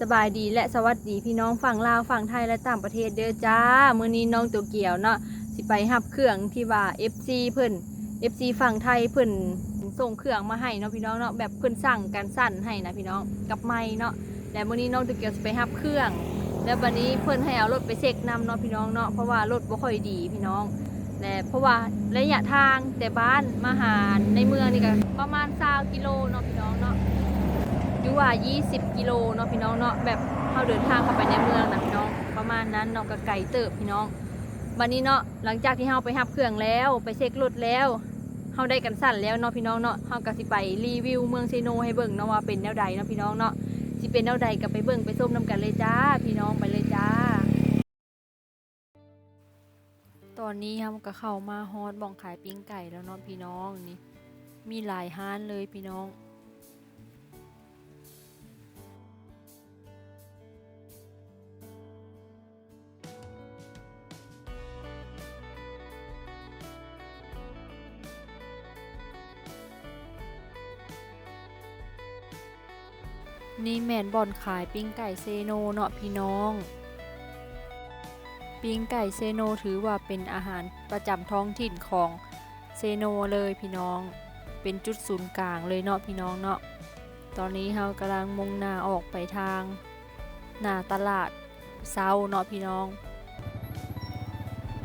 สบายดีและสวัสดีพี่น้องฝั่งลาวฝั่งไทยและต่างประเทศเด้อจ้ามื้อนี้น้องตัวเกี่ยวเนาะสิไปหับเครื่องที่ว่า FC เพิ่น FC ฝั่งไทยเพิ่นส่งเครื่องมาให้เนาะพี่น้องเนาะแบบเพิ่นสั่งการสั่นให้นะพี่น้องกับไม้เนาะและมื้อนี้น้องตัวเกี่ยวสิไปหับเครื่อง แล้วบัดนี้เพิ่นให้เอารถไปเช็คนำเนาะพี่น้องเนาะเพราะว่ารถบ่ค่อยดีพี่น้องและเพราะว่าระยะทางแต่บ้านมาหาในเมืองนี่ก็ประมาณ20กิโลเนาะพี่น้องเนาะ หรือว่า 20 กิโลเนาะพี่น้องเนาะแบบเขาเดินทางเข้าไปในเมืองนะพี่น้องประมาณนั้นเนาะก็ไกลเติบพี่น้องวันนี้เนาะหลังจากที่เราไปหับเครื่องแล้วไปเช็ครถแล้วเขาได้กันสั่นแล้วเนาะพี่น้องเนาะเขาก็สิไปรีวิวเมืองเซโนให้เบิ่งเนาะว่าเป็นแนวใดเนาะพี่น้องเนาะสิเป็นแนวใดก็ไปเบิ่งไปส้มน้ำกันเลยจ้า พี่น้องไปเลยจ้า ตอนนี้เราก็เข้ามาฮอดบ่องขายปิ้งไก่แล้วเนาะพี่น้องนี่มีหลายห้านเลยพี่น้อง นี่แมนบอนขายปิ้งไก่เซโนเนาะพี่น้อง ปิ้งไก่เซโนถือว่าเป็นอาหารประจำท้องถิ่นของเซโนเลยพี่น้อง เป็นจุดศูนย์กลางเลยเนาะพี่น้องเนาะ ตอนนี้เรากำลังมุ่งหน้าออกไปทาง หน้าตลาดเซาเนาะพี่น้อง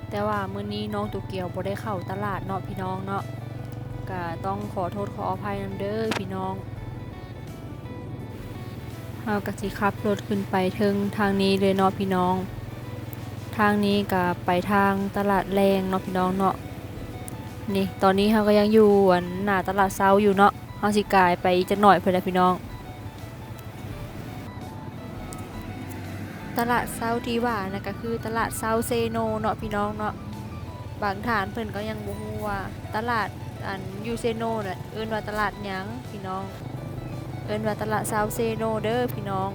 แต่ว่ามื้อนี้น้องตุกเกียวบ่ได้เข้าตลาดเนาะพี่น้องเนาะก็ต้องขอโทษขออภัยนำเด้อพี่น้อง เราก็สิขับรถขึ้นไปถึงทางนี้เลยเนาะพี่น้อง ทางนี้ก็ไปทางตลาดแรงเนาะพี่น้องเนาะนี่ตอนนี้เราก็ยังอยู่อันหน้าตลาดเซาอยู่เนาะเราสิกายไปจักหน่อยเพื่อนะพี่น้อง ตลาดเซาที่ว่านะก็คือตลาดเซาเซโนเนาะพี่น้องเนาะบางฐานเพิ่นก็ยังบ่ฮู้ว่าตลาดอันยูเซโนน่ะเอิ้นว่าตลาดหยังพี่น้อง เอิ้นว่าตลาดซาวเซโนเด้อพี่น้อง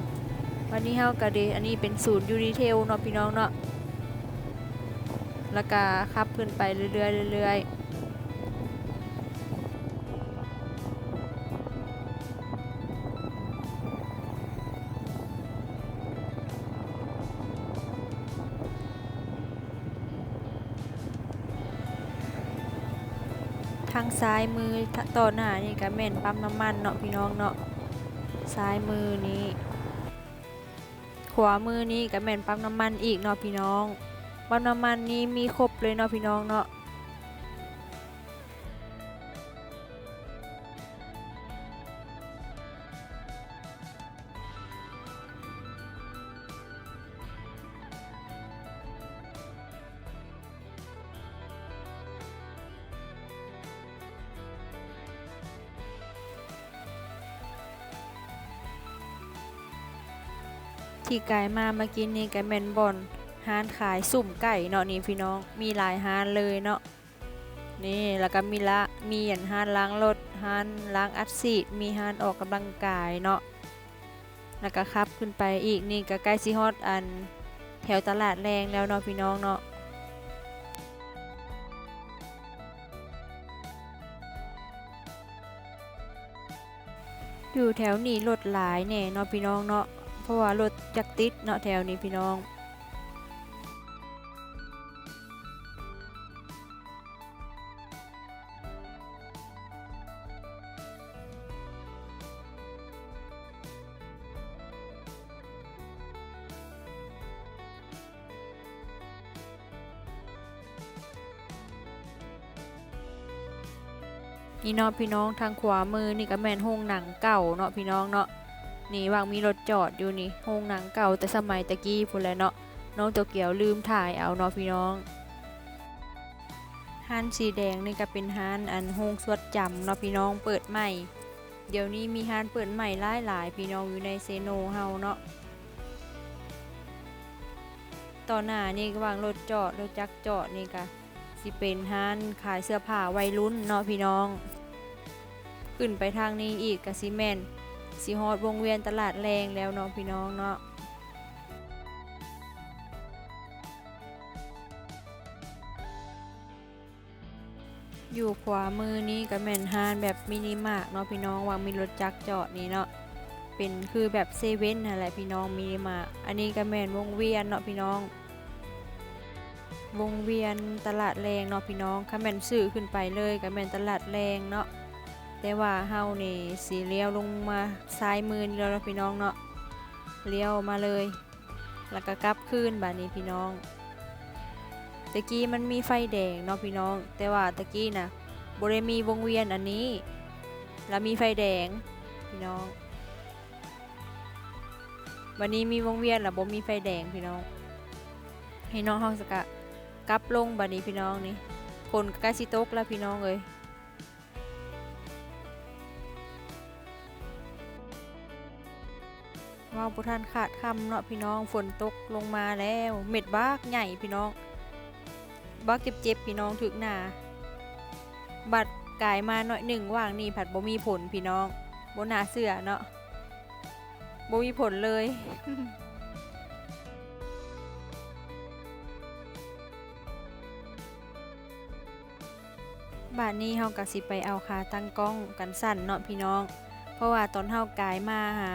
วันนี้เฮาก็เดอันนี้เป็นศูนย์ยูนิเทลเนาะพี่น้องเนาะแล้วก็ขับขึ้นไปเรื่อยๆเรื่อยๆทางซ้ายมือต่อหน้านี่ก็แม่นปั๊มน้ำมันเนาะพี่น้องเนาะ ซ้ายมือนี้ ขวามือนี้ก็แม่นปั๊มน้ำมันอีกเนาะพี่น้องปั๊มน้ำมันนี้มีครบเลยเนาะพี่น้องเนาะ ที่ไก่มาเมื่อกี้นี่ก็แม่นบอนห้านขายสุ่มไก่เนาะนี่พี่น้องมีหลายห้านเลยเนาะนี่แล้วก็มีละมีอันห้านล้างรถห้านล้างอัดซีดมีห้านออกกำลังกายเนาะแล้วก็ขับขึ้นไปอีกนี่ก็ใกล้สิฮอดอันแถวตลาดแรงแล้วเนาะพี่น้องเนาะอยู่แถวนี้รถหลายแน่เนาะพี่น้องเนาะ เพราะว่ารถจักติดเนาะแถวนี้พี่น้องนี่เนาะพี่น้องทางขวามือนี่ก็แม่นโรงหนังเก่าเนาะพี่น้องเนาะ นี่วางมีรถจอดอยู่นี่โรงหนังเก่าแต่สมัยตะกี้พุ่นแหล้วเนาะน้องตัวเกียวลืมถ่ายเอาเนาะพี่น้องห้านสีแดงนี่ก็เป็นห้านอันโฮงสวดจำเนาะพี่น้องเปิดใหม่ เดี๋ยวนี้มีห้านเปิดใหม่หลายหลายพี่น้องอยู่ในเซโนเฮาเนาะต่อหน้านี่ก็วางรถจอดรถจักรจอดนี่ก็สิเป็นห้านขายเสื้อผ้าวัยรุ่นเนาะพี่น้อง ขึ้นไปทางนี้อีกก็สิแม่น สิฮอดวงเวียนตลาดแรงแล้วเนาะพี่น้องเนาะอยู่ขวามือนี้ก็แม่นฮานแบบมินิมาร์ทเนาะพี่น้องวางมีรถจักรจอดนี่เนาะเป็นคือแบบเซเว่นอะไรพี่น้องมีมาอันนี้ก็แม่นวงเวียนเนาะพี่น้อง วงเวียนตลาดแรงเนาะพี่น้องค่ะแม่นซื้อขึ้นไปเลยก็แม่นตลาดแรงเนาะ แต่ว่าเฮานี่สีเลี้ยวลงมาซ้ายมือนี่แล้วเนาพี่น้องเนาะเลี้ยวมาเลย แล้วก็กลับคืนบัดนี้พี่น้องตะกี้มันมีไฟแดงเนาะพี่น้อง แต่ว่าตะกี้นะบ่ได้มีวงเวียนอันนี้ แล้วมีไฟแดงพี่น้องวันนี้มีวงเวียนแล้วบ่มีไฟแดงพี่น้อง ให้น้องเฮาสกะกลับลงบัดนี้พี่น้องนี่ฝนก็ใกล้สิตกแล้วพี่น้องเอ้ย ว้าบ่ทันขาดคำเนาะพี่น้องฝนตกลงมาแล้ว เม็ดบากใหญ่พี่น้องบากเจ็บๆพี่น้องถึกหนาบัดกายมาหน่อยหนึ่งว่างนี่ผัดบ่มีผลพี่น้องบ่น่าเชื่อเนาะบ่มีผลเลยบาดนี้เฮาก็สิไปเอาขาตั้งกล้องกันสั่นเนาะพี่น้อง เพราะว่าตอนเฮากายมาหา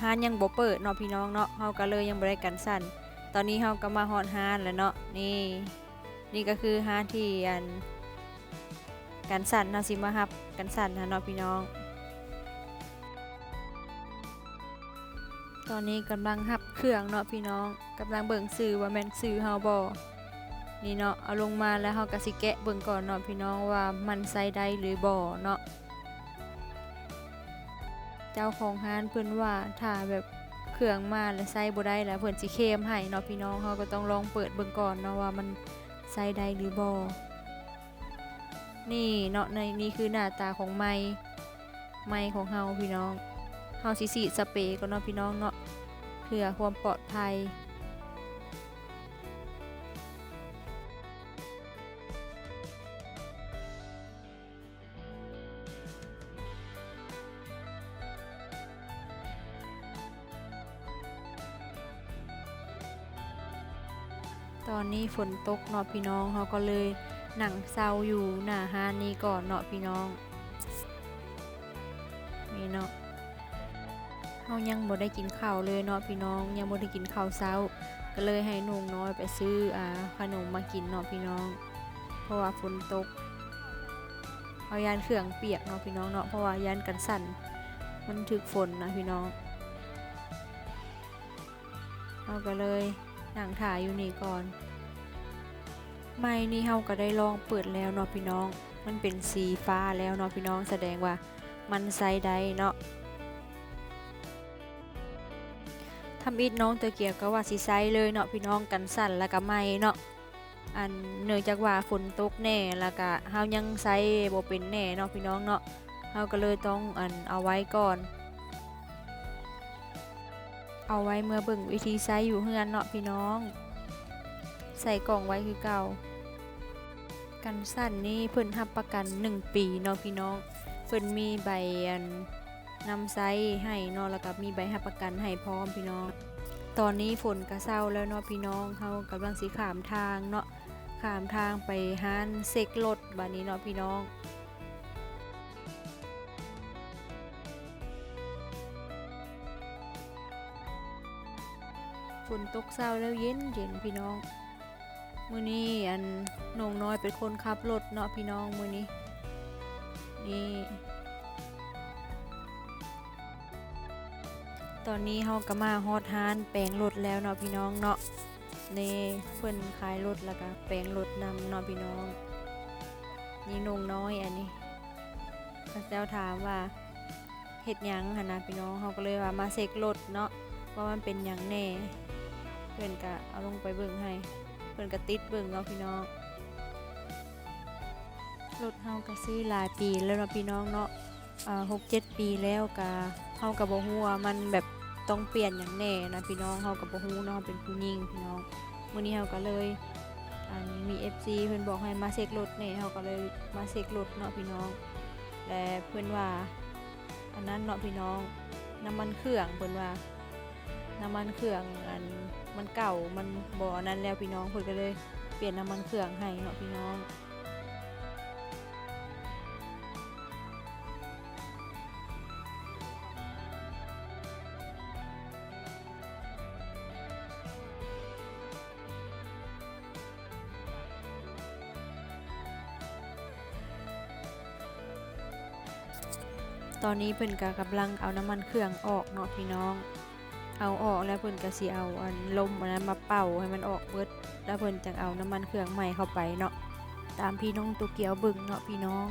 ฮานยังบ่เปิดเนาะพี่น้องเนาะเฮาก็เลยยังบ่ได้กันสั่นตอนนี้เฮาก็มาฮอดฮานแล้วเนาะนี่ นี่ก็คือฮานที่อันกันสั่นเนาะสิมาฮับกันสั่นนะเนาะพี่น้อง ตอนนี้กำลังหับเครื่องเนาะพี่น้องกำลังเบิ่งสื่อว่าแม่นสื่อเฮาบ่นี่เนาะเอาลงมาแล้วเฮาก็สิแกะเบิ่งก่อนเนาะพี่น้องว่ามันใส่ได้หรือบ่เนาะ เจ้าของร้านเพิ่นว่าถ้าแบบเครื่องมาแล้วใส่บ่ได้แล้วเพิ่นสิเคลมให้เนาะพี่น้องเฮาก็ต้องลองเปิดเบิ่งก่อนเนาะว่ามันใส่ได้หรือบ่นี่เนาะในนี่คือหน้าตาของไม้ไม้ของเฮาพี่น้องเฮาสิสีสเปรย์ก็เนาะพี่น้องเนาะเพื่อความปลอดภัย ตอนนี้ฝนตกเนาะพี่น้องเฮาก็เลยหนังเศร้าอยู่หน้าฮานนี้ก่อนเนาะพี่น้องนี่เนาะเฮายังบ่ได้กินข้าวเลยเนาะพี่น้องยังบ่ได้กินข้าวเช้า ก็เลยให้นุ่งน้อยไปซื้ออ่าขนมมากินเนาะพี่น้อง เพราะว่าฝนตกเอายานเครื่องเปียกเนาะพี่น้องเนาะเพราะว่ายานกันสั่นมันถึกฝนนะพี่น้องเราก็เลย นังถ่ายอยู่นี่ก่อน ไม้นี่เฮาก็ได้ลองเปิดแล้วเนาะพี่น้อง มันเป็นสีฟ้าแล้วเนาะพี่น้องแสดงว่ามันใส่ได้เนาะทำอิดน้องตะเกียบก็ว่าสิใส่เลยเนาะพี่น้องกันสั่นแล้วก็ไม้เนาะอันเนื่องจากว่าฝนตกแน่แล้วก็เฮายังใส่บ่เป็นแน่เนาะพี่น้องเนาะเฮาก็เลยต้องอันเอาไว้ก่อน เอาไว้เมื่อเบิ่งวิธีใช้อยู่เฮือนเนาะพี่น้อง ใส่กล่องไว้คือเก่า กันสั่นนี่เพิ่นรับประกัน 1 ปีเนาะพี่น้องเพิ่นมีใบอันนำไซให้เนาะแล้วก็มีใบรับประกันให้พร้อมพี่น้อง ตอนนี้ฝนก็เศร้าแล้วเนาะพี่น้องเฮากำลังสิขามทางเนาะขามทางไปหานเซ็กรถบัดนี้เนาะพี่น้อง ฝนตกเศร้าแล้วเย็นเย็นพี่น้อง มือนี้อันนงน้อยเป็นคนขับรถเนาะพี่น้องมือนี้นี่ตอนนี้เฮาก็มาฮอดฮานแปลงรถแล้วเนาะพี่น้องเนาะนี่เพิ่นขายรถแล้วก็แปลงรถนำเนาะพี่น้อง นี่นงน้อยอันนี้พระเจ้าถามว่าเฮ็ดหยังหันนะพี่น้องเฮาก็เลยว่ามาเช็ครถเนาะว่ามันเป็นหยังแน่ เพิ่อนก็เอาลงไปเบิ่งให้ เพิ่อนก็ติดเบิ่งเนาะพี่น้องรถเฮาก็ซื้อหลายปีแล้วเนาะพี่น้องเนาะอ่า6-7ปีแล้วก็เฮาก็บ่ฮู้ว่ามันแบบต้องเปลี่ยนหยังแน่นะพี่น้องเฮาก็บ่ฮู้เนาะเป็นผู้หญิงพี่น้องมื้อนี้เฮาก็เลยอันมี FC เพิ่นบอกให้มาเช็ครถแหน่เฮาก็เลยมาเช็ครถเนาะพี่น้องและเพิ่นว่าอันนั้นเนาะพี่น้องน้ำมันเครื่องเพิ่นว่าน้ำมันเครื่องอัน มันเก่ามันบ่อนั้นแล้วพี่น้องเพิ่นก็เลยเปลี่ยนน้ำมันเครื่องให้เนาะพี่น้องตอนนี้เพิ่นก็กำลังเอาน้ำมันเครื่องออกเนาะพี่น้อง เอาออกแล้วเพิ่นก็สิเอาอันลมอันนั้นมาเป่าให้มันออกเบิดแล้วเพิ่นจังเอาน้ำมันเครื่องใหม่เข้าไปเนาะตามพี่น้องตัวเกียวบึงเนาะพี่น้อง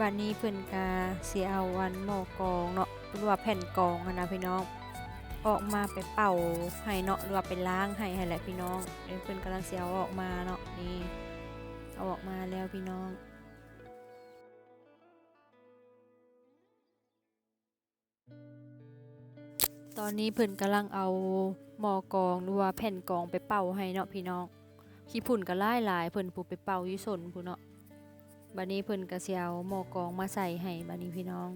บัดนี้เพิ่นก็สิเอาอันหมอกรองเนาะหรือว่าแผ่นกองอะนะพี่น้อง ออกมาไปเป่าให้เนาะหรือว่าไปล้างให้ให้แหละพี่น้องเดี๋ยวเพิ่นกำลังเสิเอาออกมาเนาะนี่เอาออกมาแล้วพี่น้องตอนนี้เพิ่นกำลังเอาหมอกรองหรือว่าแผ่นกองไปเป่าให้เนาะพี่น้องขี้ฝุ่นก็หลายหลายเพิ่นผู้ไปเป่าอยู่สนผู้เนาะ บัดนี้เพิ่นกระเซียวหมอกองมาใส่ให้บัดนี้พี่น้อง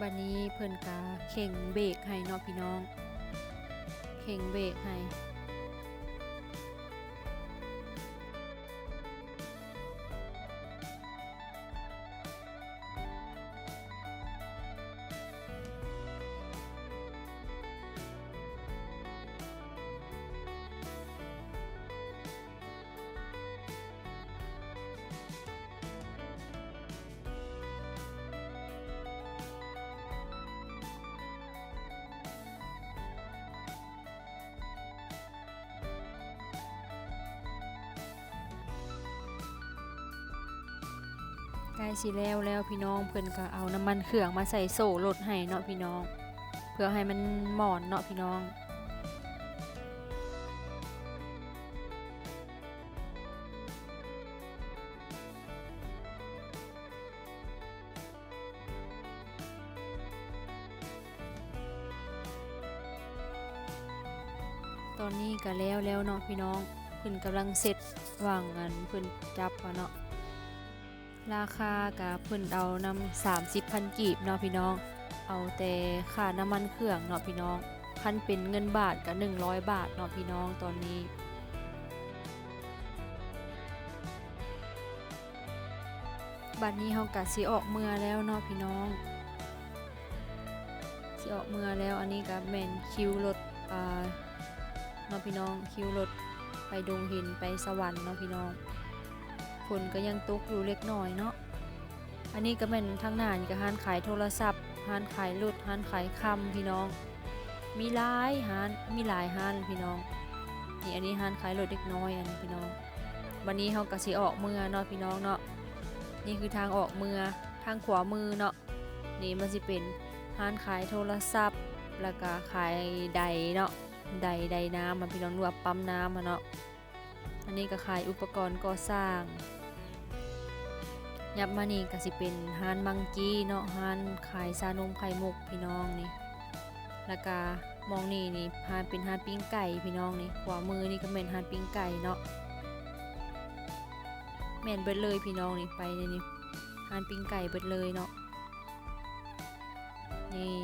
บัดนี้เพิ่นกาเข่งเบรกให้เนาะพี่น้อง เข่งเบรกให้ กล้สิแล้วแล้วพี่น้องเพิ่นก็เอาน้ำมันเครื่องมาใส่โซ่รถให้เนาะพี่น้อง เพื่อให้มันหมอนเนาะพี่น้องตอนนี้ก็แล้วแล้วเนาะพี่น้องเพิ่นกำลังเสร็จวางอันเพิ่นจับเนาะ ราคากับเพิ่นเอานำ30พันกีบเนาะพี่น้อง เอาแต่ค่าน้ำมันเครื่องเนาะพี่น้อง คันเป็นเงินบาทก็100บาทเนาะพี่น้องตอนนี้บัดนี้เฮาก็สิออกเมือแล้วเนาะพี่น้องสิออกเมือแล้วอันนี้ก็แม่นคิวรถอ่าเนาะพี่น้องคิวรถไปดงหินไปสวรรค์เนาะพี่น้อง นก็ยังตกอยู่เล็กน้อยเนาะ อันนี้ก็เป็นทางหน้านี่ก็ห้านขายโทรศัพท์ห้านขายรถห้านขายคำพี่น้อง มีหลายห้านมีหลายห้านพี่น้อง นี่อันนี้ห้านขายรถเด็กน้อยอันนี้พี่น้อง วันนี้เฮาก็สิออกเมืองเนาะพี่น้องเนาะ นี่คือทางออกเมืองทางขวามือเนาะ นี่มันสิเป็นห้านขายโทรศัพท์ แล้วก็ขายใดเนาะ ใดใดน้ำมันพี่น้องรวบปั๊มน้ำอะเนาะอันนี้ก็ขายอุปกรณ์ก่อสร้าง ยับมานี่ก็สิเป็นฮานมังกี้เนาะฮานขายซานมไข่มุกพี่น้องนี่แล้วก็มองนี่นี่ฮานเป็นฮานปิ้งไก่พี่น้องนี่ขวามือนี่ก็เป็นฮานปิ้งไก่เนาะแม่นเบิดเลยพี่น้องนี่ไปเลยนี่ฮานปิ้งไก่เบิดเลยเนาะนี่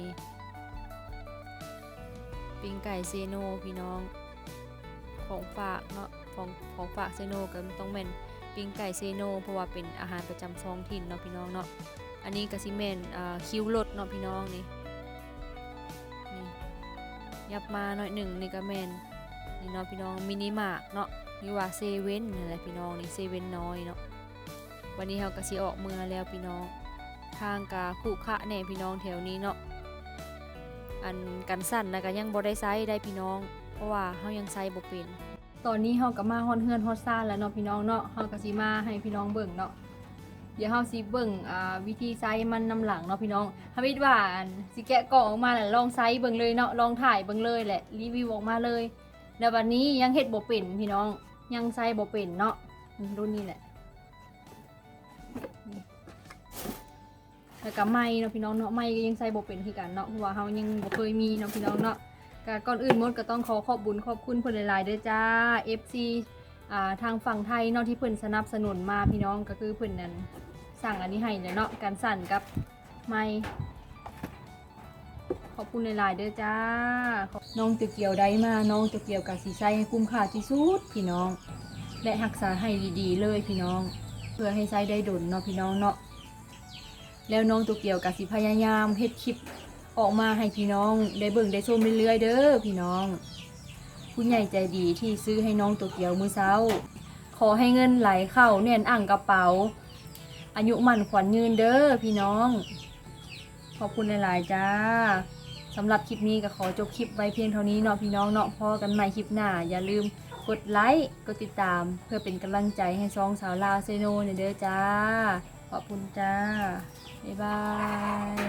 ปิ้งไก่เซโนพี่น้องของฝากเนาะของของฝากเซโนก็ต้องแม่น ปิ้งไก่เซโนเพราะว่าเป็นอาหารประจำท้องถิ่นเนาะพี่น้องเนาะอันนี้ก็สิแม่นคิวรถเนาะพี่น้องนี่นี่ยับมาหน่อยหนึ่งนี่ก็แมนนี่เนาะพี่น้องมินิมาร์เนาะหรือว่าเซเว่นนี่แหละพี่น้องนี่เซเว่นน้อยเนาะวันนี้เราก็สิออกเมืองแล้วพี่น้องทางกาคู่คะแน่พี่น้องแถวนี้เนาะอันกันสั่นนะก็ยังบ่ได้ใช้ได้พี่น้อง เพราะว่าเฮายังใช้บ่เป็น ตอนนี้เฮาก็มาฮอดเฮือนฮอดซ่านแล้วเนาะพี่น้องเนาะเฮาก็สิมาให้พี่น้องเบิ่งเนาะเดี๋ยวเฮาสิเบิ่งอ่าวิธีใช้มันนำหลังเนาะพี่น้องถ้าคิดว่าอันสิแกะกล่องออกมาแล้วลองใช้เบิ่งเลยเนาะลองถ่ายเบิ่งเลยแหละรีวิวออกมาเลย แล้ววันนี้ยังเฮ็ดบ่เป็นพี่น้องยังใช้บ่เป็นเนาะรุ่นนี้แหละแล้วก็ไม้เนาะพี่น้องเนาะไม้ก็ยังใส่บ่เป็นคือกันเนาะเพราะว่าเฮายังบ่เคยมีเนาะพี่น้องเนาะ ก็ก่อนอื่นหมดก็ต้องขอขอบบุญขอบคุณเพิ่อนหลายๆด้อจ้า FC อ่าทางฝั่งไทยเนาะที่เพิ่อนสนับสนุนมาพี่น้องก็คือเพิ่อนนั้นสั่งอันนี้ให้เลยเนาะการสั่นกับไม้ขอบคุณหลายๆเด้อจ้า น้องตะเกี่ยวได้มา น้องตะเกี่ยวกับสีใช้ให้คุ้มค่าที่สุดพี่น้อง และรักษาให้ดีๆเลยพี่น้อง เพื่อให้ใช้ได้ดนเนาะพี่น้องเนาะ แล้วน้องตัวเกี่ยวกับสิพยายามเฮ็ดคลิป ออกมาให้พี่น้องได้เบิ่งได้ชมเรื่อยๆเด้อพี่น้อง ผู้ใหญ่ใจดีที่ซื้อให้น้องตัวเกียวมื้อเช้า ขอให้เงินไหลเข้าแน่นอ่างกระเป๋า อายุมั่นขวัญยืนเด้อพี่น้อง ขอบคุณหลายๆจ้าสำหรับคลิปนี้ก็ขอจบคลิปไว้เพียงเท่านี้เนาะพี่น้องเนาะพอกันใหม่คลิปหน้า อย่าลืมกดไลค์กดติดตาม เพื่อเป็นกำลังใจให้ซองสาวลาวเซโนเนี่ยเด้อจ้า ขอบคุณจ้า บ๊ายบาย